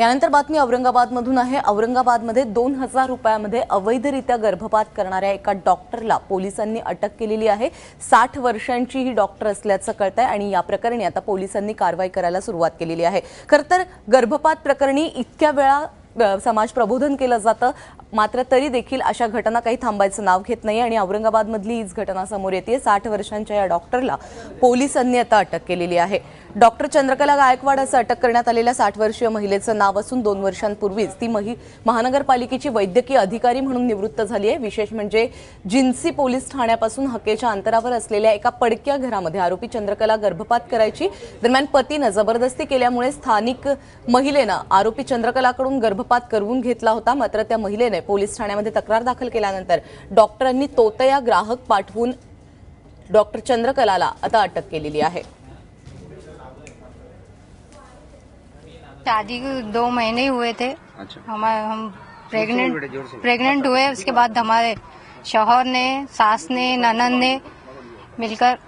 यानंतर बातमी औरंगाबादमधून आहे. औरंगाबादमध्ये दोन हजार रुपयामध्ये अवैधरित्या गर्भपात करणाऱ्या एका डॉक्टरला पोलिसांनी अटक केलेली आहे. साठ वर्षांची ही डॉक्टर असल्याचं कळत आहे आणि या प्रकरणी आता पोलिसांनी कारवाई करायला सुरुवात केलेली आहे. खरं तर गर्भपात प्रकरणी इतक्या वेळा समाज प्रबोधन केलं जातं. मात्र तरी देखील अशा घटना काही थांबायचं नाव घेत नाही आणि औरंगाबादमधली हीच घटना समोर येते साठ वर्षांच्या या डॉक्टरला पोलिसांनी आता अटक केलेली आहे. डॉक्टर चंद्रकला गायकवाड असं अटक करण्यात आलेल्या साठ वर्षीय महिलेचं नाव असून दोन वर्षांपूर्वीच ती मही महानगरपालिकेची वैद्यकीय अधिकारी म्हणून निवृत्त झाली आहे. विशेष म्हणजे जिन्सी पोलीस ठाण्यापासून हकेच्या अंतरावर असलेल्या एका पडक्या घरामध्ये आरोपी चंद्रकला गर्भपात करायची. दरम्यान पतीनं जबरदस्ती केल्यामुळे स्थानिक महिलेनं आरोपी चंद्रकलाकडून गर्भपात करवून घेतला होता. मात्र त्या महिलेने पोलीस ठाण्यामध्ये तक्रार दाखल केल्यानंतर डॉक्टरांनी तोतया ग्राहक पाठवून डॉक्टर चंद्रकलाला आता अटक केलेली आहे. शादी को दो महीने ही हुए थे। अच्छा। हमारे हम प्रेग्नेंट प्रेग्नेंट हुए उसके बाद हमारे शोहर ने सास ने ननन ने मिलकर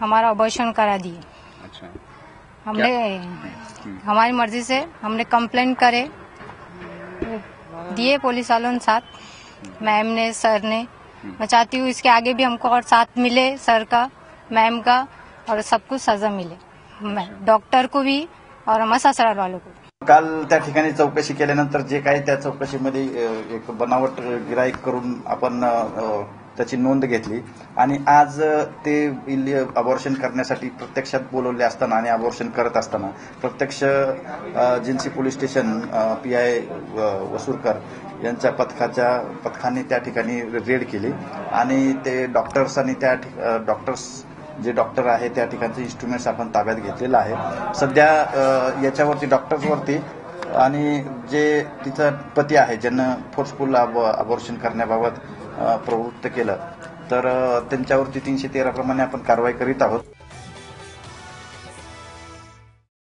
हमारा अबॉर्शन करा दिए। अच्छा। हमने हमारी मर्ज़ी से हमने कंप्लेंट करे। दिए पुलिस वालों ने साथ। मैम ने सर ने। मैं चाहती हूँ इसके आगे भी हमको और साथ मिले सर का मैम का और सबको सजा मिले। डॉक्टर को भी और हमारे ससुराल वालों को। काल त्या ठिकाणी चौकशी केल्यानंतर जे काही त्या चौकशीमध्ये एक बनावट गिराईक करून आपण त्याची नोंद घेतली. आणि आज ते अबॉर्शन करण्यासाठी प्रत्यक्षात बोलवले असताना आणि अबॉर्शन करत असताना प्रत्यक्ष Jinsi police station P I Vasurkar यांच्या पथकाच्या पथकाने त्या ठिकाणी रेड केली. आणि ते डॉक्टर्स आणि त्या डॉक्टर्स जे डॉक्टर आहे त्या ठिकाणचे इन्स्ट्रुमेंट्स आपण ताब्यात घेतलेलं आहे. सध्या याच्यावरती डॉक्टर्सवरती आणि जे तिचा पती आहे ज्यांना फोर्सफुल अबॉर्शन करण्याबाबत प्रवृत्त केलं तर त्यांच्यावरती तीनशे तेरा प्रमाणे आपण कारवाई करीत आहोत.